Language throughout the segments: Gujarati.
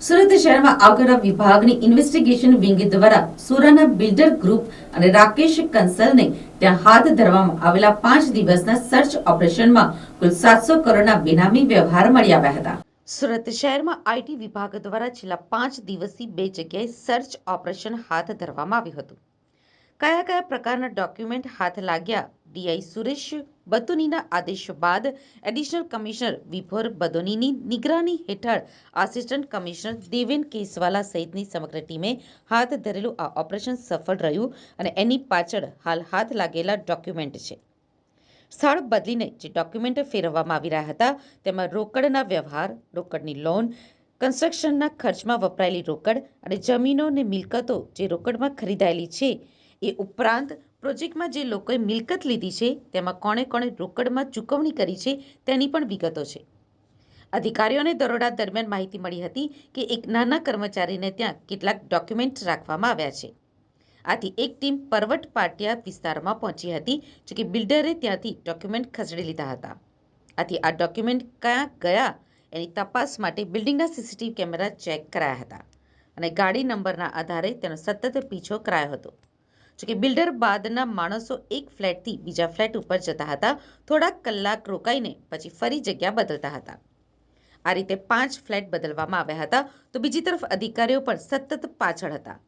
સુરત શહેરમાં આવકવેરા વિભાગની ઇન્વેસ્ટિગેશન વિંગ દ્વારા સુરાના બિલ્ડર ગ્રુપ અને રાકેશ કંસલને ત્યાં હાથ ધરવામાં આવેલા પાંચ દિવસના સર્ચ ઓપરેશનમાં કુલ સાતસો કરોડના બેનામી વ્યવહાર મળી આવ્યા હતા. સુરત શહેરમાં આઈટી વિભાગ દ્વારા છેલ્લા પાંચ દિવસથી બે જગ્યાએ સર્ચ ઓપરેશન હાથ ધરવામાં આવ્યું હતું. કયા કયા પ્રકારના ડોક્યુમેન્ટ હાથ લાગ્યા? ડીઆઈ સુરેશ બતુનીના આદેશ બાદ એડિશનલ કમિશનર વિભોર બદોનીની નિગરાની હેઠળ આસિસ્ટન્ટ કમિશનર દેવેન કેસવાલા સહિતની સમગ્ર ટીમે હાથ ધરેલું આ ઓપરેશન સફળ રહ્યું અને એની પાછળ હાલ હાથ લાગેલા ડોક્યુમેન્ટ છે. સ્થળ બદલીને જે ડોક્યુમેન્ટ ફેરવવામાં આવી રહ્યા હતા, તેમાં રોકડના વ્યવહાર, રોકડની લોન કન્સ્ટ્રક્શનના ખર્ચમાં વપરાયેલી રોકડ અને જમીનો અને મિલકતો જે રોકડમાં ખરીદાયેલી છે એ ઉપરાંત પ્રોજેક્ટમાં જે લોકોએ મિલકત લીધી છે, તેમાં કોણે કોણે રોકડમાં ચૂકવણી કરી છે, તેની પણ વિગતો છે. અધિકારીઓને દરોડા દરમિયાન માહિતી મળી હતી કે એક નાના કર્મચારીને ત્યાં કેટલાક ડોક્યુમેન્ટ રાખવામાં આવ્યા છે. આથી એક ટીમ પરવટ પાટિયા વિસ્તારમાં પહોંચી હતી જોકે બિલ્ડરે ત્યાંથી ડોક્યુમેન્ટ ખસેડી લીધા હતા. આથી આ ડોક્યુમેન્ટ ક્યાં ગયા, એની તપાસ માટે બિલ્ડિંગના સીસીટીવી કેમેરા ચેક કરાયા હતા અને ગાડી નંબરના આધારે તેનો સતત પીછો કરાયો હતો. જોકે બિલ્ડર બાદના માણસો એક ફ્લેટથી બીજા ફ્લેટ ઉપર જતા હતા. થોડાક કલાક રોકાઈને પછી ફરી જગ્યા બદલતા હતા. આ રીતે પાંચ ફ્લેટ બદલવામાં આવ્યા હતા. તો બીજી તરફ અધિકારીઓ પણ સતત પાછળ હતા.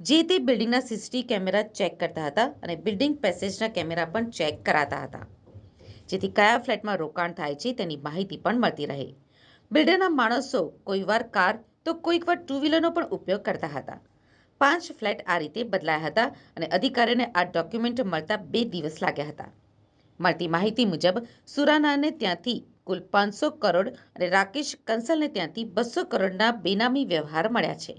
જે તે બિલ્ડિંગના સીસીટીવી કેમેરા ચેક કરતા હતા અને બિલ્ડિંગ પેસેજના કેમેરા પણ ચેક કરાતા હતા. જેથી કયા ફ્લેટમાં રોકાણ થાય છે તેની માહિતી પણ મળતી રહે. બિલ્ડરના માણસો કોઈવાર કાર તો કોઈકવાર ટુ વ્હીલરનો પણ ઉપયોગ કરતા હતા. પાંચ ફ્લેટ આ રીતે બદલાયા હતા અને અધિકારીને આ ડોક્યુમેન્ટ મળતા બે દિવસ લાગ્યા હતા. મળતી માહિતી મુજબ, સુરાનાને ત્યાંથી કુલ પાંચસો કરોડ અને રાકેશ કંસલને ત્યાંથી બસો કરોડના બેનામી વ્યવહાર મળ્યા છે.